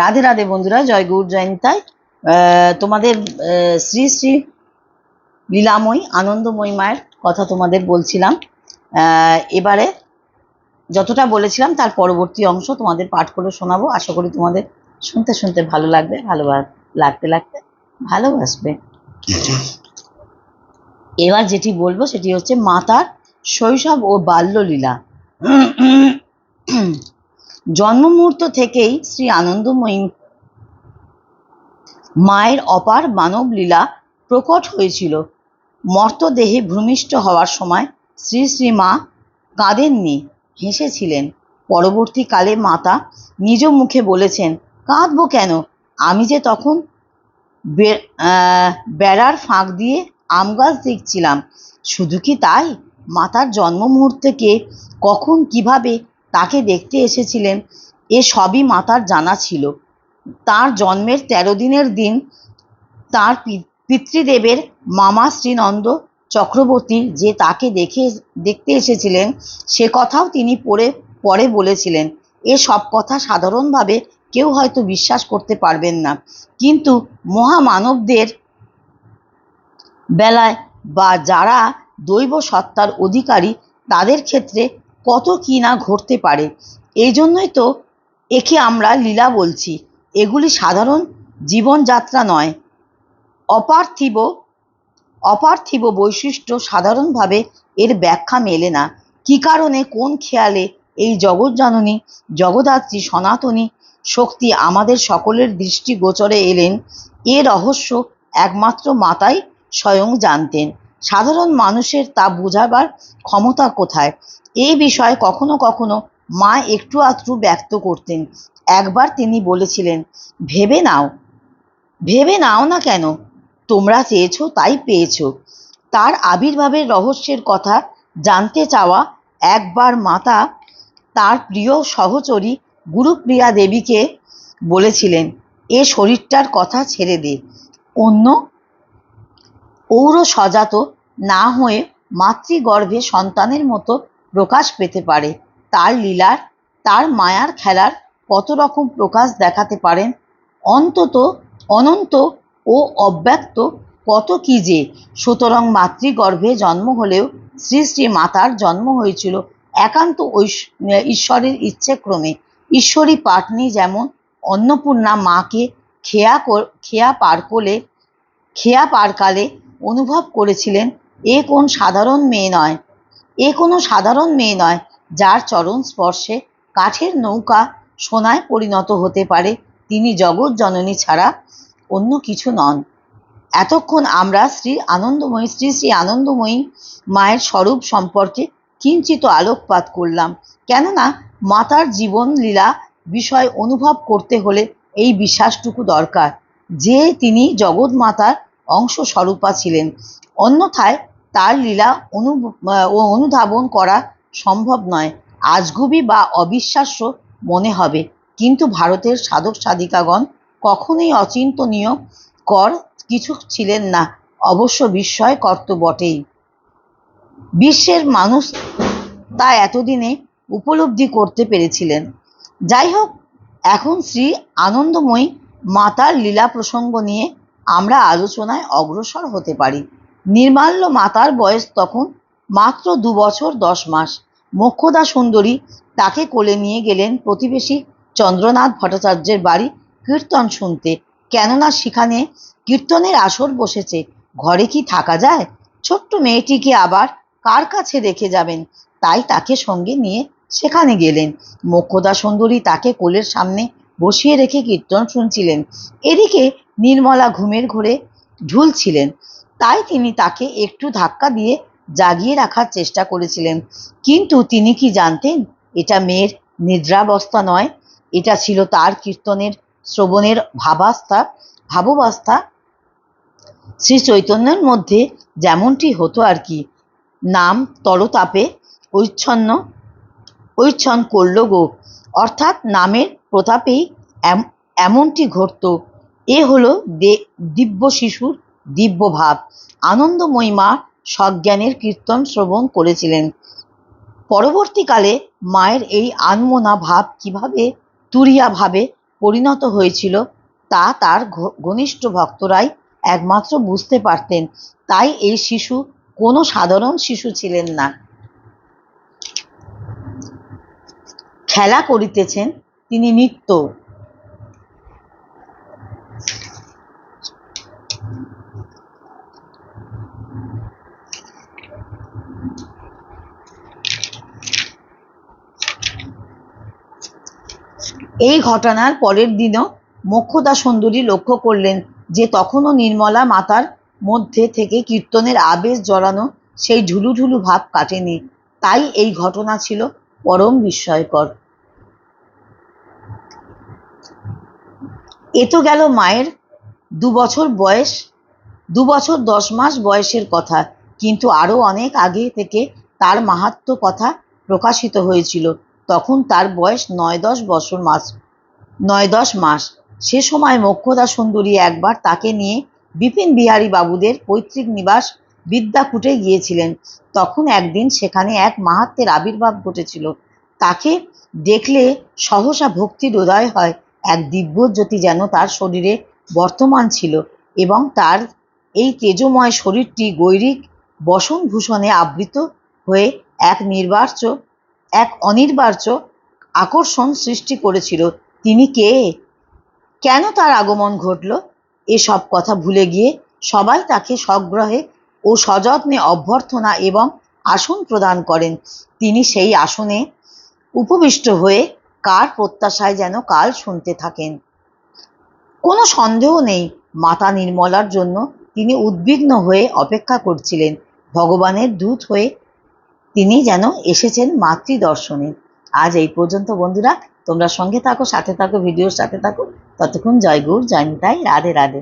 রাধে রাধে বন্ধুরা, জয় গৌর জয়ন্তায় তোমাদের শ্রী শ্রী লীলাময়ী, আনন্দময়ী মায়ের কথা তোমাদের বলছিলাম। এবারে যতটা বলেছিলাম, তার পরবর্তী অংশ তোমাদের পাঠ করে শোনাবো। আশা করি তোমাদের শুনতে শুনতে ভালো লাগবে, ভালো লাগতে লাগতে ভালোবাসবে। এবার যেটি বলব, সেটি হচ্ছে মাতার শৈশব ও বাল্যলীলা। জন্ম মুহূর্ত থেকেই শ্রী আনন্দময়ী মায়ের অপার মানব লীলা প্রকট হয়েছিল। মর্তদেহে ভূমিষ্ঠ হওয়ার সময় শ্রী শ্রী মা কাঁদেননি, হেসেছিলেন। পরবর্তীকালে মাতা নিজ মুখে বলেছেন, কাঁদবো কেন? আমি যে তখন বেড়ার ফাঁক দিয়ে আম গাছ দেখছিলাম। শুধু কি তাই? মাতার জন্ম মুহূর্তে কখন কীভাবে তাকে দেখতে এসেছিলেন। এ সবই মাতার জানা ছিল। তার জন্মের তেরো দিনের দিন তার পিতৃদেবের মামা শ্রীনন্দ চক্রবর্তী যে তাকে দেখে, দেখতে এসেছিলেন, সে কথাও তিনি পরে পরে বলেছিলেন। এ সব কথা সাধারণভাবে কেউ হয়তো বিশ্বাস করতে পারবেন না। কিন্তু মহামানবদের বেলায় বা যারা দৈব সত্তার অধিকারী, তাদের ক্ষেত্রে কত কি না ঘটতে পারে। এই জন্যই তো একে আমরা লীলা বলছি। এগুলি সাধারণ জীবনযাত্রা নয়। অপার্থিব অপার্থিব বৈশিষ্ট্য সাধারণভাবে এর ব্যাখ্যা মেলে না। কি কারণে, কোন খেয়ালে এই জগৎজননী জগদ্ধাত্রী সনাতনী শক্তি আমাদের সকলের দৃষ্টি গোচরে এলেন, এ রহস্য একমাত্র মাতাই স্বয়ং জানতেন। সাধারণ মানুষের তা বোঝাবার ক্ষমতা কোথায়? এই বিষয়ে কখনো কখনো মা একটু আধটু ব্যক্ত করতেন। একবার তিনি বলেছিলেন, ভেবে নাও ভেবে নাও না কেন, তোমরা চেয়েছো তাই পেয়েছ। তার আবির্ভাবের রহস্যের কথা জানতে চাওয়া একবার মাতা তার প্রিয় সহচরী গুরুপ্রিয়া দেবীকে বলেছিলেন, এ শরীরটার কথা ছেড়ে দে। অন্য ঔর সজাত না হয়ে মাতৃগর্ভে সন্তানের মতো প্রকাশ পেতে পারে। তার লীলার, তার মায়ার খেলার কত রকম প্রকাশ দেখাতে পারেন? অন্তত, অনন্ত ও অব্যক্ত কত কি যে? সুতরাং মাতৃগর্ভে জন্ম হলেও শ্রী শ্রী মাতার জন্ম হয়েছিল একান্ত ঈশ্বরের ইচ্ছেক্রমে ঈশ্বরী পাটনি যেমন অন্নপূর্ণা মাকে খেয়া খেয়া পার কোলে, খেয়া পারকালে অনুভব করেছিলেন, এ কোন সাধারণ মেয়ে নয়। এ কোনো সাধারণ মেয়ে নয়, যার চরণ স্পর্শে কাঠের নৌকা সোনায় পরিণত হতে পারে। তিনি জগৎ জননী ছাড়া অন্য কিছু নন। এতক্ষণ আমরা শ্রী আনন্দময়ী, শ্রী শ্রী আনন্দময়ী মায়ের স্বরূপ সম্পর্কে কিঞ্চিত আলোকপাত করলাম। কেননা মাতার জীবন লীলা বিষয় অনুভব করতে হলে এই বিশ্বাসটুকু দরকার, যে তিনি জগৎ মাতার অংশ স্বরূপা ছিলেন। অন্যথায় তার লীলা অনু অনুধাবন করা সম্ভব নয়। আজগুবি বা অবিশ্বাস্য মনে হবে। কিন্তু ভারতের সাধক সাধিকাগণ কখনোই অচিন্তনীয় কর কিছু ছিলেন না। অবশ্য বিস্ময় কর্ত বটেই। বিশ্বের মানুষ তা এতদিনে উপলব্ধি করতে পেরেছিলেন। যাই হোক, এখন শ্রী আনন্দময়ী মাতার লীলা প্রসঙ্গ নিয়ে আমরা আলোচনায় অগ্রসর হতে পারি। নির্মাল্য মাতার বয়স তখন মাত্র দু বছর দশ মাস। মোক্ষদা সুন্দরী তাকে কোলে নিয়ে গেলেন প্রতিবেশী চন্দ্রনাথ ভট্টাচার্যের বাড়ি কীর্তন শুনতে। কেননা সেখানে কীর্তনের আসর বসেছে। ঘরে কি থাকা যায়? ছোট্ট মেয়েটিকে আবার কার কাছে রেখে যাবেন? তাই তাকে সঙ্গে নিয়ে সেখানে গেলেন। মোক্ষদা সুন্দরী তাকে কোলের সামনে বসিয়ে রেখে কীর্তন শুনছিলেন। এদিকে নির্মলা ঘুমের ঘোরে ঝুলছিলেন। তাই তিনি তাকে একটু ধাক্কা দিয়ে জাগিয়ে রাখার চেষ্টা করেছিলেন। কিন্তু তিনি কি জানতেন, এটা মেয়ের নিদ্রাবস্থা নয়, এটা ছিল তার কীর্তনের, শ্রবণের ভাবাস্থা, ভাববাস্থা। শ্রী চৈতন্যের মধ্যে যেমনটি হতো আর কি, নাম তরতাপে ঐচ্ছন্ন ঐচ্ছন করল গো। অর্থাৎ নামের প্রতাপেই এম- এমনটি ঘটত। এ হলো দিব্য শিশুর দিব্য ভাব আনন্দময়ী মা সজ্ঞানের কীর্তন শ্রবণ করেছিলেন। পরবর্তীকালে মায়ের এই আনমনা ভাব কীভাবে তুরিয়া ভাবে পরিণত হয়েছিল, তা তার ঘনিষ্ঠ ভক্তরাই একমাত্র বুঝতে পারতেন। তাই এই শিশু কোনো সাধারণ শিশু ছিলেন না। খেলা করিতেছেন, তিনি নিত্য এই ঘটনার পরের দিনও মোক্ষদা সুন্দরী লক্ষ্য করলেন যে তখনও নির্মলা মাতার মধ্যে থেকে কীর্তনের আবেশ জড়ানো সেই ঢুলুঢুলু ভাব কাটেনি। তাই এই ঘটনা ছিল পরম বিস্ময়কর। এ তো গেল মায়ের দু বছর বয়স, দু বছর দশ মাস বয়সের কথা, কিন্তু আরও অনেক আগে থেকে তার মাহাত্ম কথা প্রকাশিত হয়েছিল। তখন তার বয়স নয় দশ বছর মাস, নয় দশ মাস। সে সময় মোক্ষদা সুন্দরী একবার তাকে নিয়ে বিপিন বিহারী বাবুদের পৈতৃক নিবাস বিদ্যাকূটে গিয়েছিলেন। তখন একদিন সেখানে এক মাহাত্মের আবির্ভাব ঘটেছিল। তাকে দেখলে সহসা ভক্তির উদয় হয়। এক দিব্য জ্যোতি যেন তার শরীরে বর্তমান ছিল এবং তার এই তেজময় শরীরটি গৈরিক বসনভূষণে আবৃত হয়ে এক নির্বাচ্য এক অনির্বাচ্য আকর্ষণ সৃষ্টি করেছিল। তিনি কে? কেন তার আগমন ঘটল? এসব কথা ভুলে গিয়ে সবাই তাকে সগ্রহে ও সযত্নে অভ্যর্থনা এবং আসন প্রদান করেন। তিনি সেই আসনে উপবিষ্ট হয়ে কার প্রত্যাশায় যেন কাল শুনতে থাকেন? কোনো সন্দেহ নেই, মাতা নির্মলার জন্য তিনি উদ্বিগ্ন হয়ে অপেক্ষা করছিলেন। ভগবানের দূত হয়ে তিনি যেন এসেছেন মাতৃ দর্শনে আজ এই পর্যন্ত বন্ধুরা, তোমরা সঙ্গে থাকো, সাথে থাকো ভিডিওর সাথে থাকো। ততক্ষণ জয় গুর জয় নিতাই, রাধে রাধে।